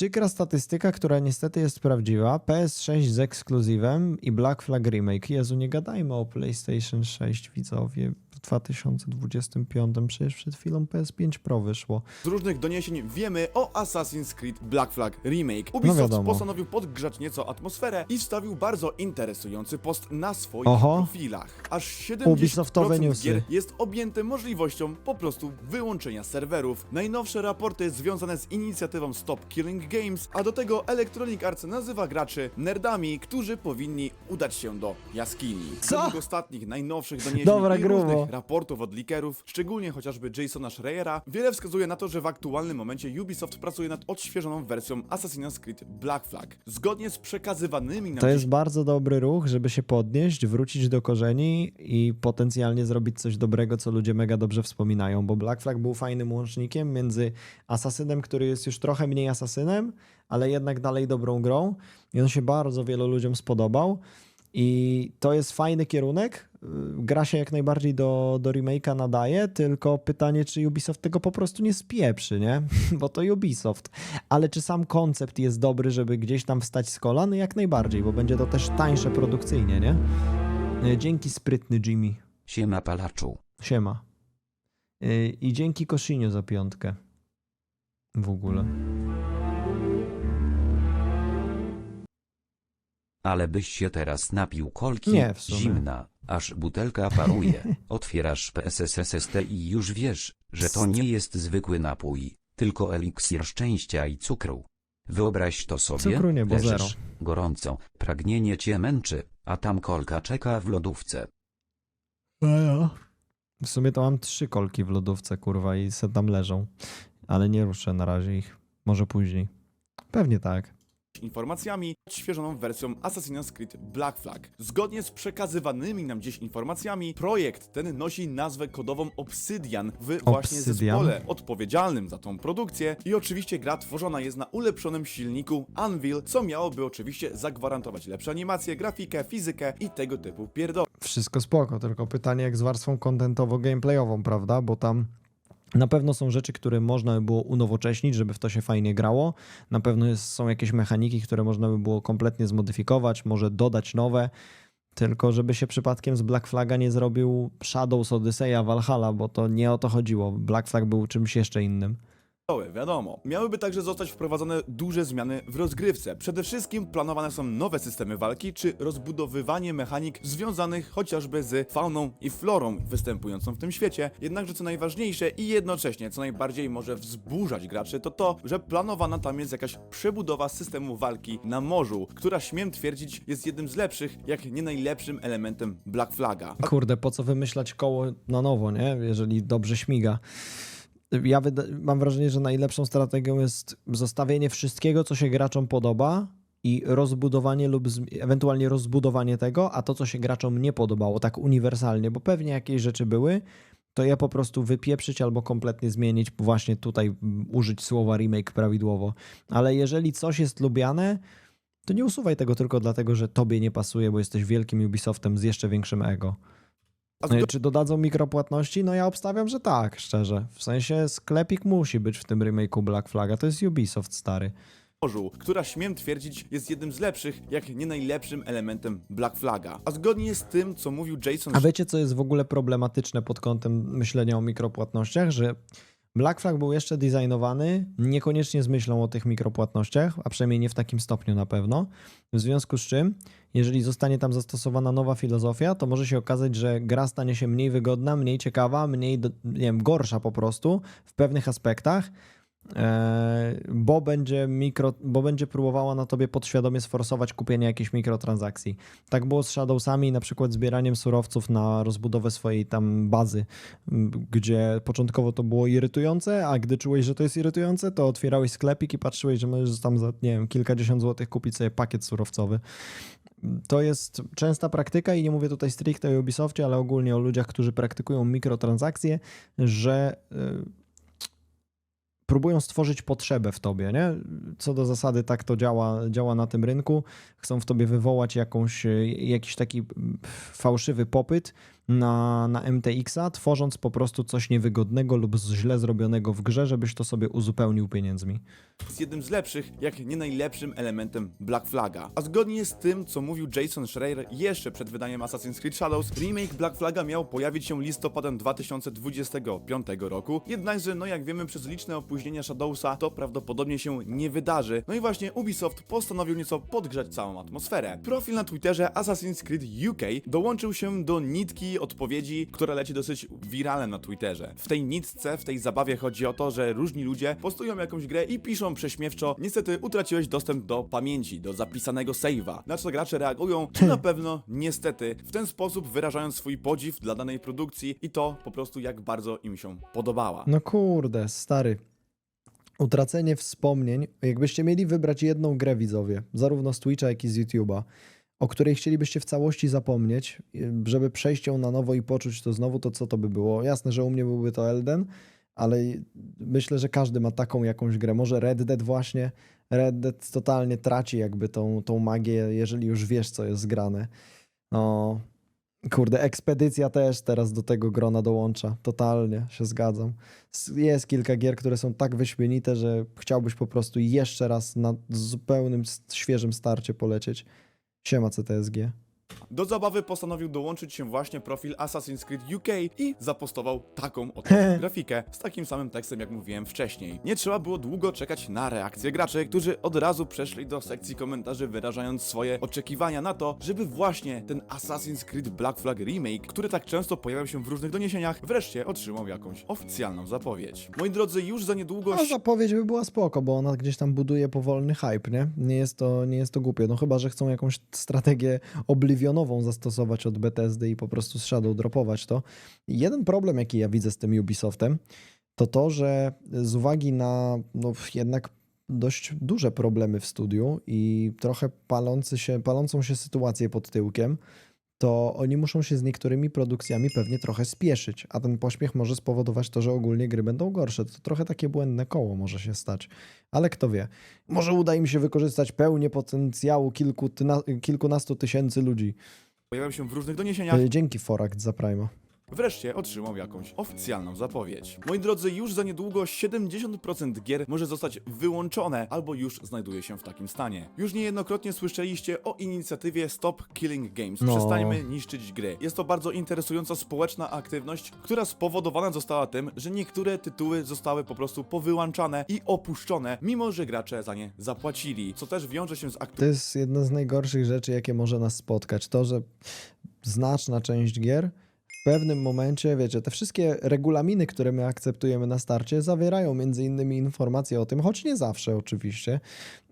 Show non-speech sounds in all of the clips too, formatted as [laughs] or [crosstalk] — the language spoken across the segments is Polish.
Przykra statystyka, która niestety jest prawdziwa. PS6 z ekskluzywem i Black Flag Remake. Jezu, nie gadajmy o PlayStation 6, widzowie. W 2025 przecież przed chwilą PS5 Pro wyszło. Z różnych doniesień wiemy o Assassin's Creed Black Flag Remake. No Ubisoft wiadomo. postanowił podgrzać nieco atmosferę i wstawił bardzo interesujący post na swoich Oho. profilach. Aż Ubisoftowe 70% newsy. gier jest objęte możliwością po prostu wyłączenia serwerów. Najnowsze raporty związane z inicjatywą Stop Killing Games, a do tego Electronic Arts nazywa graczy nerdami, którzy powinni udać się do jaskini. Co? Według ostatnich, najnowszych doniesień Dobra, i grubo. Raportów od leakerów, szczególnie chociażby Jasona Schreiera, wiele wskazuje na to, że w aktualnym momencie Ubisoft pracuje nad odświeżoną wersją Assassin's Creed Black Flag. Zgodnie z przekazywanymi nam To jest bardzo dobry ruch, żeby się podnieść, wrócić do korzeni i potencjalnie zrobić coś dobrego, co ludzie mega dobrze wspominają, bo Black Flag był fajnym łącznikiem między Asasynem, który jest już trochę mniej asasynem, ale jednak dalej dobrą grą i on się bardzo wielu ludziom spodobał. I to jest fajny kierunek. Y, Gra się jak najbardziej do, do remake'a nadaje, tylko pytanie, czy Ubisoft tego po prostu nie spieprzy, nie? [laughs] Bo to Ubisoft. Ale czy sam koncept jest dobry, żeby gdzieś tam wstać z kolan? Jak najbardziej, bo będzie to też tańsze produkcyjnie, nie? Y, Dzięki sprytny Jimmy. Siema palaczu. Siema. Y, I dzięki Kosziniu za piątkę. W ogóle. Ale byś się teraz napił kolki Nie, w sumie. zimna, aż butelka paruje. [laughs] Otwierasz PSSSST i już wiesz, że to nie jest zwykły napój, tylko eliksir szczęścia i cukru. Wyobraź to sobie, Cukru nie, bo leżysz, zero. gorąco, pragnienie cię męczy, a tam kolka czeka w lodówce. W sumie to mam trzy kolki w lodówce, kurwa, i se tam leżą. Ale nie ruszę na razie ich. Może później. Pewnie tak. Informacjami odświeżoną wersją Assassin's Creed Black Flag. Zgodnie z przekazywanymi nam dziś informacjami, projekt ten nosi nazwę kodową Obsidian w właśnie Obsidian? zespole odpowiedzialnym za tą produkcję i oczywiście gra tworzona jest na ulepszonym silniku Anvil, co miałoby oczywiście zagwarantować lepsze animacje, grafikę, fizykę i tego typu pierdoły. Wszystko spoko, tylko pytanie jak z warstwą kontentowo-gameplayową, prawda? Bo tam na pewno są rzeczy, które można by było unowocześnić, żeby w to się fajnie grało. Na pewno jest, są jakieś mechaniki, które można by było kompletnie zmodyfikować, może dodać nowe. Tylko żeby się przypadkiem z Black Flaga nie zrobił Shadows Odyseya Valhalla, bo to nie o to chodziło. Black Flag był czymś jeszcze innym. Wiadomo. Miałyby także zostać wprowadzone duże zmiany w rozgrywce. Przede wszystkim planowane są nowe systemy walki, czy rozbudowywanie mechanik związanych chociażby z fauną i florą występującą w tym świecie. Jednakże co najważniejsze i jednocześnie co najbardziej może wzburzać graczy, to to, że planowana tam jest jakaś przebudowa systemu walki na morzu, która śmiem twierdzić jest jednym z lepszych, jak nie najlepszym elementem Black Flaga. Kurde, po co wymyślać koło na nowo, nie? Jeżeli dobrze śmiga. Ja mam wrażenie, że najlepszą strategią jest zostawienie wszystkiego, co się graczom podoba i rozbudowanie lub ewentualnie rozbudowanie tego, a to, co się graczom nie podobało, tak uniwersalnie, bo pewnie jakieś rzeczy były, to je po prostu wypieprzyć albo kompletnie zmienić, właśnie tutaj mm, użyć słowa remake prawidłowo. Ale jeżeli coś jest lubiane, to nie usuwaj tego tylko dlatego, że tobie nie pasuje, bo jesteś wielkim Ubisoftem z jeszcze większym ego. A No Czy dodadzą mikropłatności? No ja obstawiam, że tak, szczerze. W sensie sklepik musi być w tym remake'u Black Flaga. To jest Ubisoft stary. morzu, która śmiem twierdzić jest jednym z lepszych, jak nie najlepszym elementem Black Flaga. A zgodnie z tym, co mówił Jason A wiecie, co jest w ogóle problematyczne pod kątem myślenia o mikropłatnościach? Że Black Flag był jeszcze designowany niekoniecznie z myślą o tych mikropłatnościach, a przynajmniej nie w takim stopniu na pewno. W związku z czym, jeżeli zostanie tam zastosowana nowa filozofia, to może się okazać, że gra stanie się mniej wygodna, mniej ciekawa, mniej, nie wiem, gorsza po prostu w pewnych aspektach, bo będzie, mikro, bo będzie próbowała na tobie podświadomie sforsować kupienie jakichś mikrotransakcji. Tak było z Shadowsami, na przykład zbieraniem surowców na rozbudowę swojej tam bazy, gdzie początkowo to było irytujące, a gdy czułeś, że to jest irytujące, to otwierałeś sklepik i patrzyłeś, że możesz tam za, nie wiem, kilkadziesiąt złotych kupić sobie pakiet surowcowy. To jest częsta praktyka i nie mówię tutaj stricte o Ubisoftie, ale ogólnie o ludziach, którzy praktykują mikrotransakcje, że y, próbują stworzyć potrzebę w tobie, nie? Co do zasady tak to działa, działa na tym rynku. Chcą w tobie wywołać jakąś, y, jakiś taki mm, fałszywy popyt na, na MTX-a, tworząc po prostu coś niewygodnego lub z- źle zrobionego w grze, żebyś to sobie uzupełnił pieniędzmi. jest jednym z lepszych, jak nie najlepszym elementem Black Flaga. A zgodnie z tym, co mówił Jason Schreier jeszcze przed wydaniem Assassin's Creed Shadows, remake Black Flaga miał pojawić się listopadem 2025 roku, jednakże, no jak wiemy, przez liczne opóźnienia Shadowsa to prawdopodobnie się nie wydarzy. No i właśnie Ubisoft postanowił nieco podgrzać całą atmosferę. Profil na Twitterze Assassin's Creed UK dołączył się do nitki odpowiedzi, która leci dosyć wiralem na Twitterze. W tej nitce, w tej zabawie chodzi o to, że różni ludzie postują jakąś grę i piszą prześmiewczo niestety utraciłeś dostęp do pamięci, do zapisanego save'a. Na co gracze reagują, czy na [laughs] pewno niestety, w ten sposób wyrażając swój podziw dla danej produkcji i to po prostu jak bardzo im się podobała. No kurde, stary. Utracenie wspomnień. Jakbyście mieli wybrać jedną grę, widzowie, zarówno z Twitcha, jak i z YouTube'a, o której chcielibyście w całości zapomnieć, żeby przejść ją na nowo i poczuć to znowu, to co to by było? Jasne, że u mnie byłby to Elden, ale myślę, że każdy ma taką jakąś grę. Może Red Dead właśnie. Red Dead totalnie traci jakby tą, tą magię, jeżeli już wiesz, co jest zgrane. No, Kurde, ekspedycja też teraz do tego grona dołącza. Totalnie się zgadzam. Jest kilka gier, które są tak wyśmienite, że chciałbyś po prostu jeszcze raz na zupełnym, świeżym starcie polecieć. Siema CTSG. Do zabawy postanowił dołączyć się właśnie profil Assassin's Creed UK i zapostował taką oto [laughs] grafikę z takim samym tekstem, jak mówiłem wcześniej. Nie trzeba było długo czekać na reakcję graczy, którzy od razu przeszli do sekcji komentarzy, wyrażając swoje oczekiwania na to, żeby właśnie ten Assassin's Creed Black Flag Remake, który tak często pojawiał się w różnych doniesieniach, wreszcie otrzymał jakąś oficjalną zapowiedź. Moi drodzy, już za niedługo... A zapowiedź by była spoko, bo ona gdzieś tam buduje powolny hype, nie? Nie jest to, nie jest to głupie. No chyba, że chcą jakąś strategię oblivionową zastosować od Bethesdy i po prostu z Shadow dropować to. Jeden problem, jaki ja widzę z tym Ubisoftem, to to, że z uwagi na no, jednak dość duże problemy w studiu i trochę palący się, palącą się sytuację pod tyłkiem, to oni muszą się z niektórymi produkcjami pewnie trochę spieszyć, a ten pośpiech może spowodować to, że ogólnie gry będą gorsze. To trochę takie błędne koło może się stać, ale kto wie. Może uda im się wykorzystać pełnię potencjału kilku, tyna- kilkunastu tysięcy ludzi. pojawiał się w różnych doniesieniach, E, Dzięki Foract za Prima. Wreszcie otrzymał jakąś oficjalną zapowiedź. Moi drodzy, już za niedługo 70% gier może zostać wyłączone albo już znajduje się w takim stanie. Już niejednokrotnie słyszeliście o inicjatywie Stop Killing Games. No. Przestańmy niszczyć gry. Jest to bardzo interesująca społeczna aktywność, która spowodowana została tym, że niektóre tytuły zostały po prostu powyłączane i opuszczone, mimo że gracze za nie zapłacili, co też wiąże się z To aktywnością jest jedna z najgorszych rzeczy, jakie może nas spotkać. To, że znaczna część gier w pewnym momencie, wiecie, te wszystkie regulaminy, które my akceptujemy na starcie, zawierają między innymi informacje o tym, choć nie zawsze oczywiście,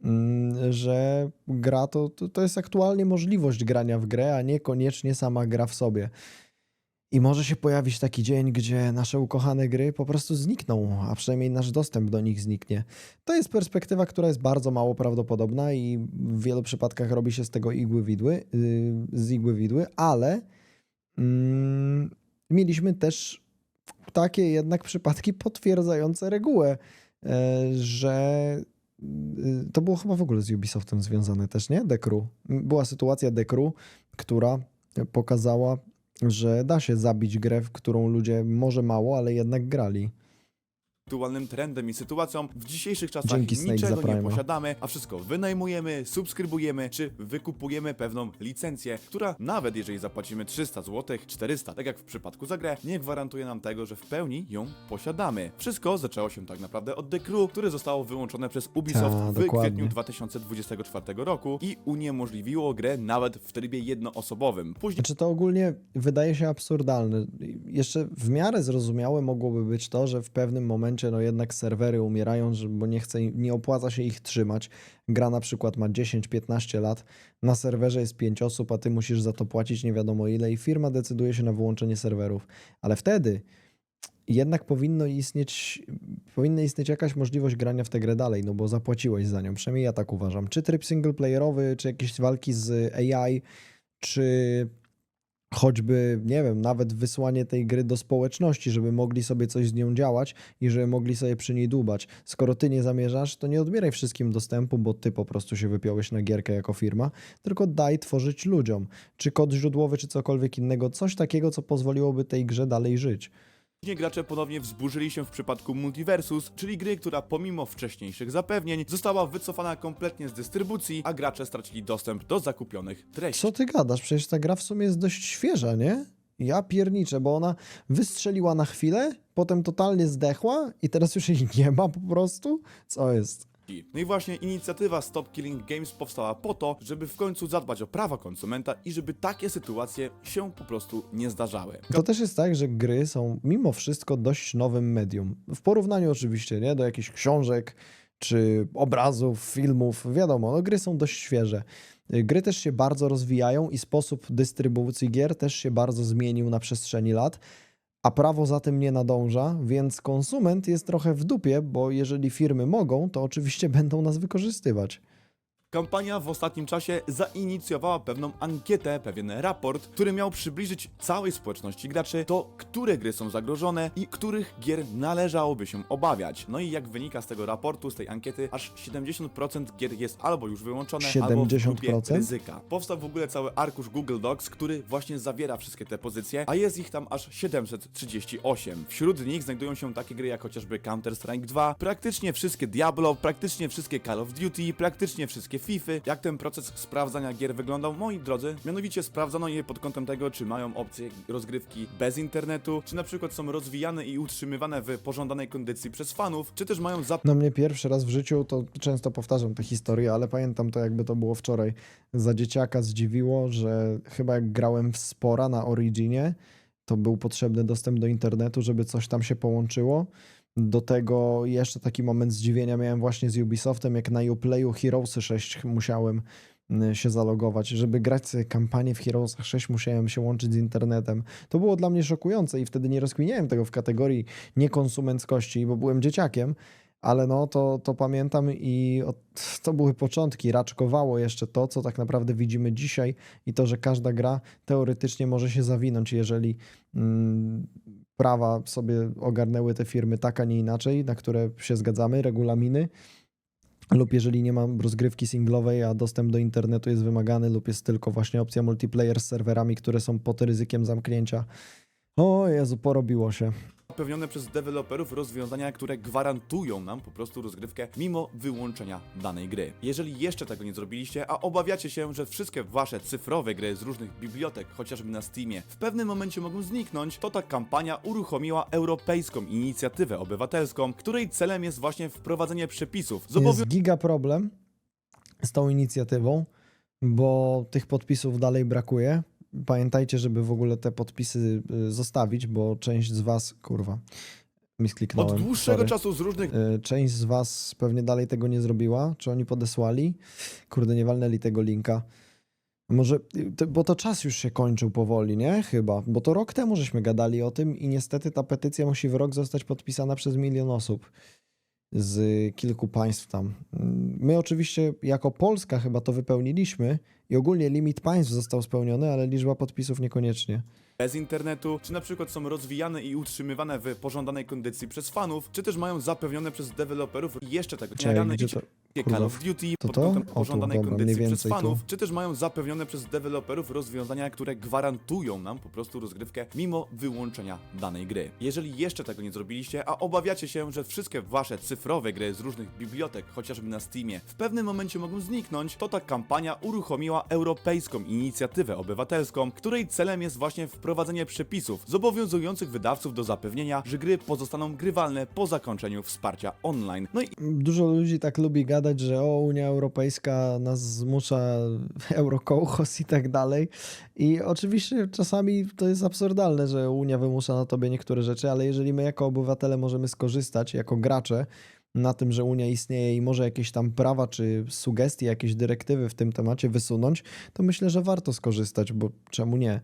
mm, że gra to, to, jest aktualnie możliwość grania w grę, a niekoniecznie sama gra w sobie. I może się pojawić taki dzień, gdzie nasze ukochane gry po prostu znikną, a przynajmniej nasz dostęp do nich zniknie. To jest perspektywa, która jest bardzo mało prawdopodobna i w wielu przypadkach robi się z tego igły widły, yy, z igły widły, ale mieliśmy też takie jednak przypadki potwierdzające regułę, e, że y, to było chyba w ogóle z Ubisoftem związane też, nie? Dekru. Była sytuacja Dekru, która pokazała, że da się zabić grę, w którą ludzie może mało, ale jednak grali. Aktualnym trendem i sytuacją. W dzisiejszych czasach Dzięki, Snake, niczego za nie Prima. posiadamy, a wszystko wynajmujemy, subskrybujemy czy wykupujemy pewną licencję, która nawet jeżeli zapłacimy 300 zł, 400, tak jak w przypadku za grę, nie gwarantuje nam tego, że w pełni ją posiadamy. Wszystko zaczęło się tak naprawdę od The Crew, które zostało wyłączone przez Ubisoft Ta, w dokładnie. kwietniu 2024 roku i uniemożliwiło grę nawet w trybie jednoosobowym. Później Znaczy to ogólnie wydaje się absurdalne. Jeszcze w miarę zrozumiałe mogłoby być to, że w pewnym momencie no jednak serwery umierają, bo nie, chce, nie opłaca się ich trzymać. Gra na przykład ma 10-15 lat, na serwerze jest 5 osób, a ty musisz za to płacić nie wiadomo ile i firma decyduje się na wyłączenie serwerów. Ale wtedy jednak powinno istnieć, powinna istnieć jakaś możliwość grania w tę grę dalej, no bo zapłaciłeś za nią, przynajmniej ja tak uważam. Czy tryb singleplayerowy, czy jakieś walki z AI, czy choćby, nie wiem, nawet wysłanie tej gry do społeczności, żeby mogli sobie coś z nią działać i żeby mogli sobie przy niej dłubać. Skoro ty nie zamierzasz, to nie odbieraj wszystkim dostępu, bo ty po prostu się wypiąłeś na gierkę jako firma, tylko daj tworzyć ludziom. Czy kod źródłowy, czy cokolwiek innego, coś takiego, co pozwoliłoby tej grze dalej żyć. Później gracze ponownie wzburzyli się w przypadku Multiversus, czyli gry, która pomimo wcześniejszych zapewnień została wycofana kompletnie z dystrybucji, a gracze stracili dostęp do zakupionych treści. Co ty gadasz? Przecież ta gra w sumie jest dość świeża, nie? Ja pierniczę, bo ona wystrzeliła na chwilę, potem totalnie zdechła i teraz już jej [laughs] nie ma po prostu? Co jest? No i właśnie inicjatywa Stop Killing Games powstała po to, żeby w końcu zadbać o prawa konsumenta i żeby takie sytuacje się po prostu nie zdarzały. To też jest tak, że gry są mimo wszystko dość nowym medium. W porównaniu oczywiście, nie? Do jakichś książek, czy obrazów, filmów, wiadomo, no gry są dość świeże. Gry też się bardzo rozwijają i sposób dystrybucji gier też się bardzo zmienił na przestrzeni lat, a prawo za tym nie nadąża, więc konsument jest trochę w dupie, bo jeżeli firmy mogą, to oczywiście [laughs] będą nas wykorzystywać. Kampania w ostatnim czasie zainicjowała pewną ankietę, pewien raport, który miał przybliżyć całej społeczności graczy to, które gry są zagrożone i których gier należałoby się obawiać. No i jak wynika z tego raportu, z tej ankiety, aż 70% gier jest albo już wyłączone, albo w grupie 70%? ryzyka. Powstał w ogóle cały arkusz Google Docs, który właśnie zawiera wszystkie te pozycje, a jest ich tam aż 738. Wśród nich znajdują się takie gry jak chociażby Counter-Strike 2, praktycznie wszystkie Diablo, praktycznie wszystkie Call of Duty, praktycznie wszystkie FIFA. Jak ten proces sprawdzania gier wyglądał, moi drodzy? Mianowicie sprawdzano je pod kątem tego, czy mają opcję rozgrywki bez internetu, czy na przykład są rozwijane i utrzymywane w pożądanej kondycji przez fanów, czy też mają zap No mnie pierwszy raz w życiu, to często powtarzam tę historię, ale pamiętam to jakby to było wczoraj. Za dzieciaka zdziwiło, że chyba jak grałem w Spora na Originie, to był potrzebny dostęp do internetu, żeby coś tam się połączyło. Do tego jeszcze taki moment zdziwienia miałem właśnie z Ubisoftem, jak na Uplayu Heroesy 6 musiałem y, się zalogować. Żeby grać kampanię w Heroesach 6 musiałem się łączyć z internetem. To było dla mnie szokujące i wtedy nie rozkminiałem tego w kategorii niekonsumenckości, bo byłem dzieciakiem, ale no to, to pamiętam i od, to były początki. Raczkowało jeszcze to, co tak naprawdę widzimy dzisiaj i to, że każda gra teoretycznie może się zawinąć, jeżeli mm, prawa sobie ogarnęły te firmy tak, a nie inaczej, na które się zgadzamy, regulaminy. Lub jeżeli nie ma rozgrywki singlowej, a dostęp do internetu jest wymagany, lub jest tylko właśnie opcja multiplayer z serwerami, które są pod ryzykiem zamknięcia. O Jezu, porobiło się. Zapewnione przez deweloperów rozwiązania, które gwarantują nam po prostu rozgrywkę mimo wyłączenia danej gry. Jeżeli jeszcze tego nie zrobiliście, a obawiacie się, że wszystkie wasze cyfrowe gry z różnych bibliotek, chociażby na Steamie, w pewnym momencie mogą zniknąć, to ta kampania uruchomiła europejską inicjatywę obywatelską, której celem jest właśnie wprowadzenie przepisów z Jest giga problem z tą inicjatywą, bo tych podpisów dalej brakuje. Pamiętajcie, żeby w ogóle te podpisy y, zostawić, bo część z was, kurwa, mi skliknąłem. Od dłuższego sorry. czasu z różnych Y, Część z was pewnie dalej tego nie zrobiła. Czy oni podesłali? Kurde, nie walnęli tego linka. Może, y, bo to czas już się kończył powoli, nie? Chyba. Bo to rok temu żeśmy gadali o tym i niestety ta petycja musi w rok zostać podpisana przez milion osób z kilku państw tam. My oczywiście jako Polska chyba to wypełniliśmy i ogólnie limit państw został spełniony, ale liczba podpisów niekoniecznie. bez internetu, czy na przykład są rozwijane i utrzymywane w pożądanej kondycji przez fanów, czy też mają zapewnione przez deweloperów jeszcze tego Czekaj, i gdzie to? Call of Duty to pod to? kątem pożądanej kondycji przez fanów, czy też mają zapewnione przez deweloperów rozwiązania, które gwarantują nam po prostu rozgrywkę mimo wyłączenia danej gry. Jeżeli jeszcze tego nie zrobiliście, a obawiacie się, że wszystkie wasze cyfrowe gry z różnych bibliotek, chociażby na Steamie, w pewnym momencie mogą zniknąć, to ta kampania uruchomiła europejską inicjatywę obywatelską, której celem jest właśnie wprowadzenie przepisów zobowiązujących wydawców do zapewnienia, że gry pozostaną grywalne po zakończeniu wsparcia online. No i Dużo ludzi tak lubi gadać, że o, Unia Europejska nas zmusza, [laughs] eurokołchos i tak dalej. I oczywiście czasami to jest absurdalne, że Unia wymusza na tobie niektóre rzeczy, ale jeżeli my jako obywatele możemy skorzystać, jako gracze, na tym, że Unia istnieje i może jakieś tam prawa czy sugestie, jakieś dyrektywy w tym temacie wysunąć, to myślę, że warto skorzystać, bo czemu nie?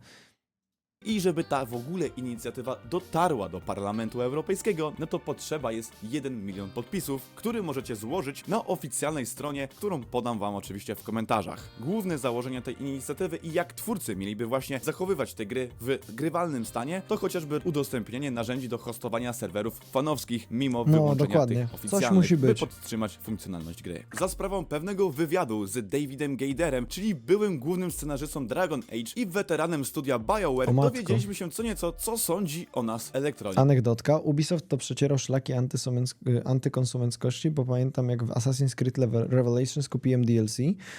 I żeby ta w ogóle inicjatywa dotarła do Parlamentu Europejskiego, no to potrzeba jest 1 milion podpisów, który możecie złożyć na oficjalnej stronie, którą podam wam oczywiście w komentarzach. Główne założenia tej inicjatywy i jak twórcy mieliby właśnie zachowywać te gry w grywalnym stanie, to chociażby udostępnienie narzędzi do hostowania serwerów fanowskich mimo No, wyłączenia dokładnie. tych Coś oficjalnych, musi by być. podtrzymać funkcjonalność gry. Za sprawą pewnego wywiadu z Davidem Gaiderem, czyli byłym głównym scenarzystą Dragon Age i weteranem studia BioWare. Dowiedzieliśmy się co nieco, co sądzi o nas Electronic. Anegdotka. Ubisoft to przecierał szlaki y, antykonsumenckości, bo pamiętam jak w Assassin's Creed Level- Revelations kupiłem DLC,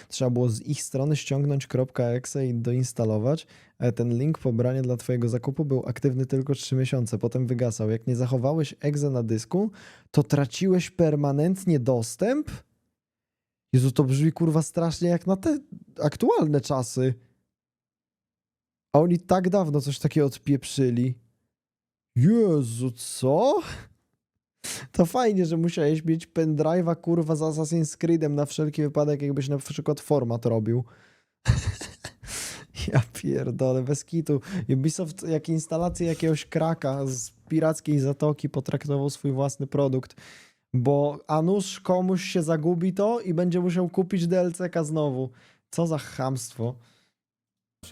trzeba było z ich strony ściągnąć .exe i doinstalować. E, Ten link pobrania dla twojego zakupu był aktywny tylko 3 miesiące, potem wygasał. Jak nie zachowałeś exe na dysku, to traciłeś permanentnie dostęp? Jezu, to brzmi kurwa strasznie jak na te aktualne czasy. A oni tak dawno coś takiego odpieprzyli. Jezu, co? [laughs] To fajnie, że musiałeś mieć pendrive'a kurwa z Assassin's Creedem na wszelki wypadek, jakbyś na przykład format robił. [laughs] ja pierdolę, bez kitu. Ubisoft jak instalację jakiegoś kraka z pirackiej zatoki potraktował swój własny produkt. Bo a nuż komuś się zagubi to i będzie musiał kupić DLC-ka znowu. Co za chamstwo.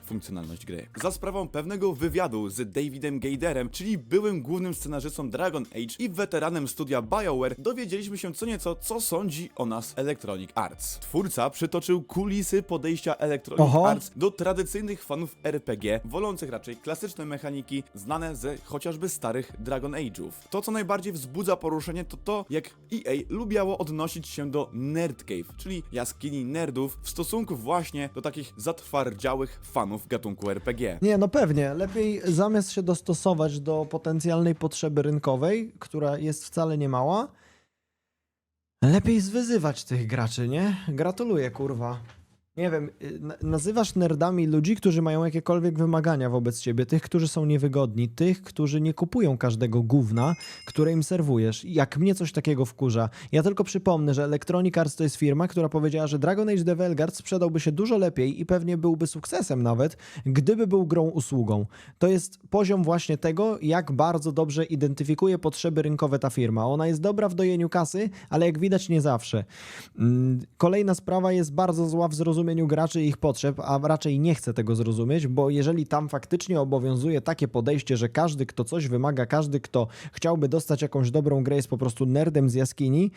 Funkcjonalność gry. Za sprawą pewnego wywiadu z Davidem Gaiderem, czyli byłym głównym scenarzystą Dragon Age i weteranem studia BioWare, dowiedzieliśmy się co nieco, co sądzi o nas Electronic Arts. Twórca przytoczył kulisy podejścia Electronic Oho. Arts do tradycyjnych fanów RPG, wolących raczej klasyczne mechaniki znane ze chociażby starych Dragon Age'ów. To, co najbardziej wzbudza poruszenie, to to, jak EA lubiało odnosić się do Nerd Cave, czyli jaskini nerdów w stosunku właśnie do takich zatwardziałych fanów gatunku RPG. Nie, no pewnie. Lepiej zamiast się dostosować do potencjalnej potrzeby rynkowej, która jest wcale nie mała, lepiej zwyzywać tych graczy, nie? Gratuluję, kurwa. Nie wiem, y, na- nazywasz nerdami ludzi, którzy mają jakiekolwiek wymagania wobec ciebie, tych, którzy są niewygodni, tych, którzy nie kupują każdego gówna, które im serwujesz. Jak mnie coś takiego wkurza. Ja tylko przypomnę, że Electronic Arts to jest firma, która powiedziała, że Dragon Age The sprzedałby się dużo lepiej i pewnie byłby sukcesem nawet, gdyby był grą usługą. To jest poziom właśnie tego, jak bardzo dobrze identyfikuje potrzeby rynkowe ta firma. Ona jest dobra w dojeniu kasy, ale jak widać nie zawsze. Mm, Kolejna sprawa jest bardzo zła w zrozumieniu graczy i ich potrzeb, a raczej nie chcę tego zrozumieć, bo jeżeli tam faktycznie obowiązuje takie podejście, że każdy, kto coś wymaga, każdy, kto chciałby dostać jakąś dobrą grę, jest po prostu nerdem z jaskini,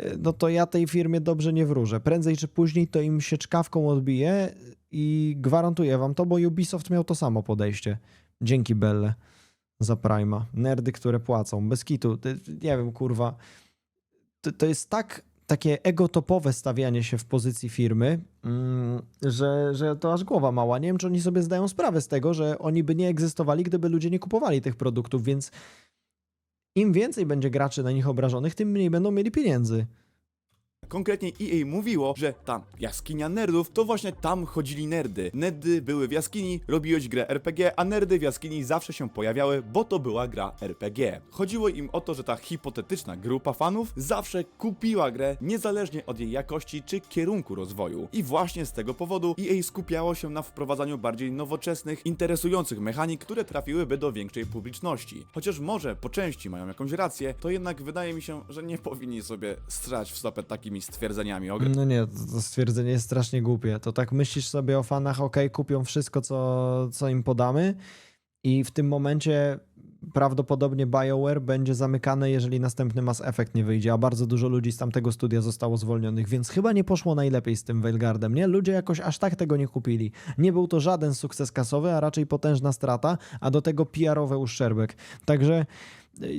y, no to ja tej firmie dobrze nie wróżę. Prędzej czy później to im się czkawką odbije i gwarantuję wam to, bo Ubisoft miał to samo podejście. Dzięki Belle za Prima. Nerdy, które płacą. Bez kitu. Nie wiem, kurwa. To, to jest tak takie egotopowe stawianie się w pozycji firmy, mm, że, że to aż głowa mała. Nie wiem, czy oni sobie zdają sprawę z tego, że oni by nie egzystowali, gdyby ludzie nie kupowali tych produktów, więc im więcej będzie graczy na nich obrażonych, tym mniej będą mieli pieniędzy. Konkretnie EA mówiło, że tam jaskinia nerdów, to właśnie tam chodzili nerdy. Nerdy były w jaskini, robiłeś grę RPG, a nerdy w jaskini zawsze się pojawiały, bo to była gra RPG. Chodziło im o to, że ta hipotetyczna grupa fanów zawsze kupiła grę, niezależnie od jej jakości czy kierunku rozwoju. I właśnie z tego powodu EA skupiało się na wprowadzaniu bardziej nowoczesnych, interesujących mechanik, które trafiłyby do większej publiczności. Chociaż może po części mają jakąś rację, to jednak wydaje mi się, że nie powinni sobie strać w stopę takimi stwierdzeniami o grę. No nie, to, to stwierdzenie jest strasznie głupie. To tak myślisz sobie o fanach, ok, kupią wszystko, co, co im podamy i w tym momencie prawdopodobnie BioWare będzie zamykane, jeżeli następny Mass Effect nie wyjdzie, a bardzo dużo ludzi z tamtego studia zostało zwolnionych, więc chyba nie poszło najlepiej z tym Veilguardem, nie? Ludzie jakoś aż tak tego nie kupili. Nie był to żaden sukces kasowy, a raczej potężna strata, a do tego PR-owy uszczerbek. Także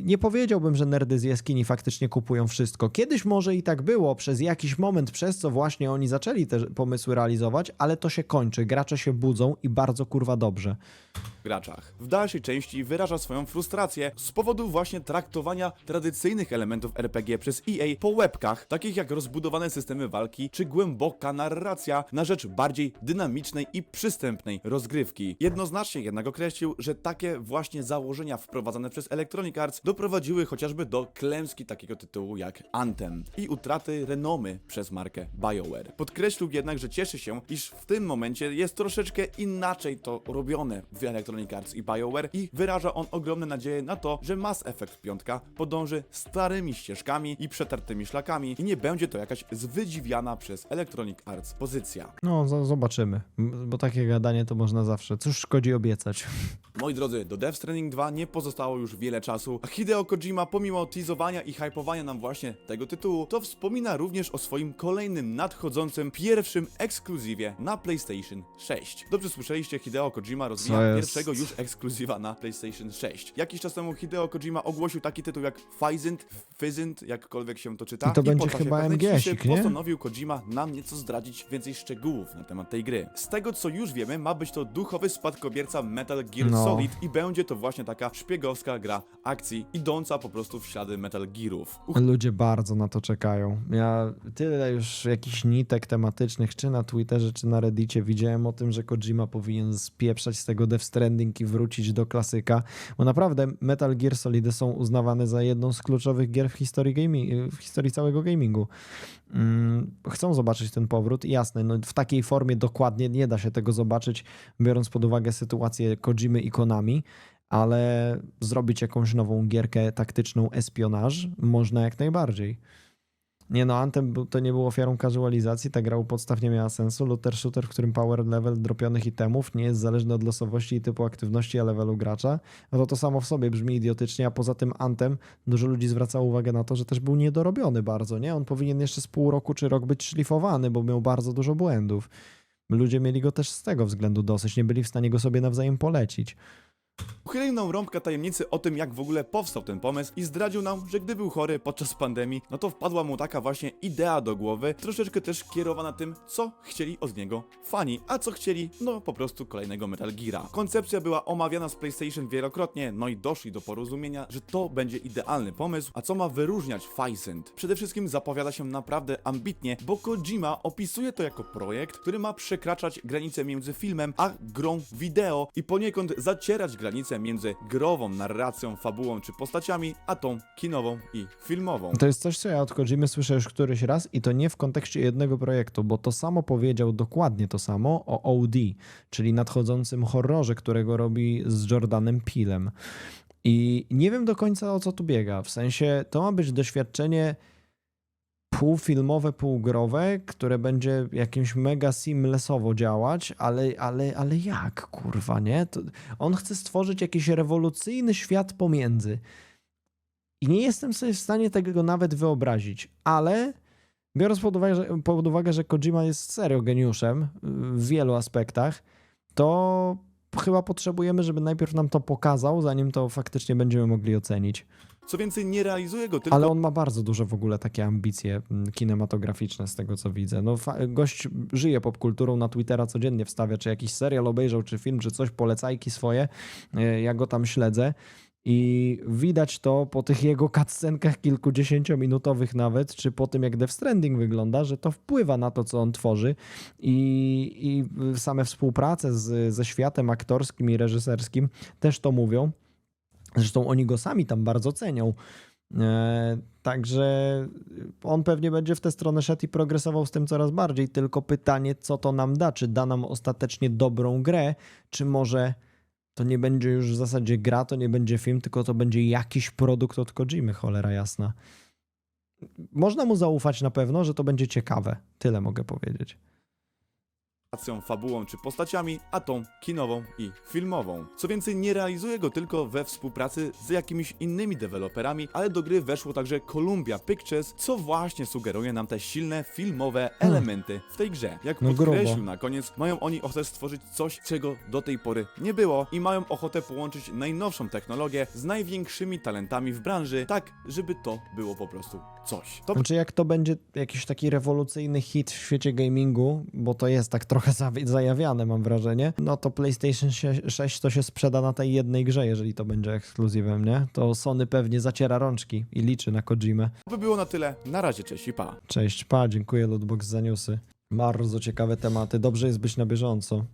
nie powiedziałbym, że nerdy z jaskini faktycznie kupują wszystko. Kiedyś może i tak było, przez jakiś moment, przez co właśnie oni zaczęli te pomysły realizować, ale to się kończy. Gracze się budzą i bardzo kurwa dobrze. graczach. W dalszej części wyraża swoją frustrację z powodu właśnie traktowania tradycyjnych elementów RPG przez EA po łebkach, takich jak rozbudowane systemy walki czy głęboka narracja na rzecz bardziej dynamicznej i przystępnej rozgrywki. Jednoznacznie jednak określił, że takie właśnie założenia wprowadzane przez Electronic Arts doprowadziły chociażby do klęski takiego tytułu jak Anthem i utraty renomy przez markę BioWare. Podkreślił jednak, że cieszy się, iż w tym momencie jest troszeczkę inaczej to robione w Electronic Arts i BioWare i wyraża on ogromne nadzieje na to, że Mass Effect 5 podąży starymi ścieżkami i przetartymi szlakami i nie będzie to jakaś zwydziwiana przez Electronic Arts pozycja. No, zobaczymy. Bo takie gadanie to można zawsze. Cóż szkodzi obiecać. Moi drodzy, do Death Stranding 2 nie pozostało już wiele czasu, a Hideo Kojima pomimo teasowania i hypowania nam właśnie tego tytułu, to wspomina również o swoim kolejnym nadchodzącym pierwszym ekskluzywie na PlayStation 6. Dobrze słyszeliście, Hideo Kojima rozwija Co jest? pierwszego już ekskluzywa na PlayStation 6. Jakiś czas temu Hideo Kojima ogłosił taki tytuł jak Physint, Physint, jakkolwiek się to czyta. I to będzie po czasie chyba pewnej MGS-ik, ciszy nie? postanowił Kojima nam nieco zdradzić więcej szczegółów na temat tej gry. Z tego co już wiemy, ma być to duchowy spadkobierca Metal Gear No. Solid i będzie to właśnie taka szpiegowska gra akcji, idąca po prostu w ślady Metal Gearów. Uch, Ludzie bardzo na to czekają. Ja tyle już jakichś nitek tematycznych, czy na Twitterze, czy na Reddicie widziałem o tym, że Kojima powinien spieprzać z tego Death Stranding i wrócić do klasyka, bo naprawdę Metal Gear Solidy są uznawane za jedną z kluczowych gier w historii, gaming, w historii całego gamingu. Mm, Chcą zobaczyć ten powrót jasne, no w takiej formie dokładnie nie da się tego zobaczyć, biorąc pod uwagę sytuację Kojimy i Konami, ale zrobić jakąś nową gierkę taktyczną espionaż można jak najbardziej. Nie no, Anthem to nie był ofiarą casualizacji, ta gra u podstaw nie miała sensu. Looter shooter, w którym power level dropionych itemów nie jest zależny od losowości i typu aktywności, a levelu gracza, no to to samo w sobie brzmi idiotycznie, a poza tym Anthem dużo ludzi zwracało uwagę na to, że też był niedorobiony bardzo, nie? On powinien jeszcze z pół roku czy rok być szlifowany, bo miał bardzo dużo błędów. Ludzie mieli go też z tego względu dosyć, nie byli w stanie go sobie nawzajem polecić. Uchylił nam rąbka tajemnicy o tym, jak w ogóle powstał ten pomysł i zdradził nam, że gdy był chory podczas pandemii, no to wpadła mu taka właśnie idea do głowy, troszeczkę też kierowana tym, co chcieli od niego fani, a co chcieli, no po prostu kolejnego Metal Geara. Koncepcja była omawiana z PlayStation wielokrotnie, no i doszli do porozumienia, że to będzie idealny pomysł, a co ma wyróżniać Physint? Przede wszystkim zapowiada się naprawdę ambitnie, bo Kojima opisuje to jako projekt, który ma przekraczać granice między filmem a grą wideo i poniekąd zacierać granice między grową narracją, fabułą czy postaciami, a tą kinową i filmową. To jest coś, co ja od Kojimy słyszę już któryś raz i to nie w kontekście jednego projektu, bo to samo powiedział dokładnie to samo o OD, czyli nadchodzącym horrorze, którego robi z Jordanem Peelem. I nie wiem do końca o co tu biega. W sensie to ma być doświadczenie półfilmowe, półgrowe, które będzie jakimś mega seamlessowo działać, ale, ale, ale jak, kurwa, nie? To on chce stworzyć jakiś rewolucyjny świat pomiędzy. I nie jestem sobie w stanie tego nawet wyobrazić, ale biorąc pod uwagę, że, pod uwagę, że Kojima jest serio geniuszem w wielu aspektach, to chyba potrzebujemy, żeby najpierw nam to pokazał, zanim to faktycznie będziemy mogli ocenić. Co więcej, nie realizuje go tylko Ale on ma bardzo duże w ogóle takie ambicje mm, kinematograficzne z tego, co widzę. No, gość żyje popkulturą, na Twittera codziennie wstawia, czy jakiś serial obejrzał, czy film, czy coś, polecajki swoje. E, Ja go tam śledzę. I widać to po tych jego cutscenkach kilkudziesięciominutowych nawet, czy po tym jak Death Stranding wygląda, że to wpływa na to, co on tworzy i, i same współprace z, ze światem aktorskim i reżyserskim też to mówią. Zresztą oni go sami tam bardzo cenią. E, Także on pewnie będzie w tę stronę szedł i progresował z tym coraz bardziej. Tylko pytanie, co to nam da? Czy da nam ostatecznie dobrą grę, czy może to nie będzie już w zasadzie gra, to nie będzie film, tylko to będzie jakiś produkt od Kojimy, cholera jasna. Można mu zaufać na pewno, że to będzie ciekawe. Tyle mogę powiedzieć. Narracją, fabułą czy postaciami, a tą kinową i filmową. Co więcej, nie realizuje go tylko we współpracy z jakimiś innymi deweloperami, ale do gry weszło także Columbia Pictures, co właśnie sugeruje nam te silne filmowe elementy w tej grze. Jak No grubo. podkreślił na koniec, mają oni ochotę stworzyć coś, czego do tej pory nie było i mają ochotę połączyć najnowszą technologię z największymi talentami w branży, tak żeby to było po prostu coś. To Znaczy, jak to będzie jakiś taki rewolucyjny hit w świecie gamingu, bo to jest tak trochę zawi- zajawiane, mam wrażenie, no to PlayStation 6 to się sprzeda na tej jednej grze, jeżeli to będzie ekskluzywem, nie? To Sony pewnie zaciera rączki i liczy na Kojimę. by było na tyle. Na razie, cześć i pa. Cześć, pa, dziękuję Lootbox za newsy. Bardzo ciekawe tematy, dobrze jest być na bieżąco.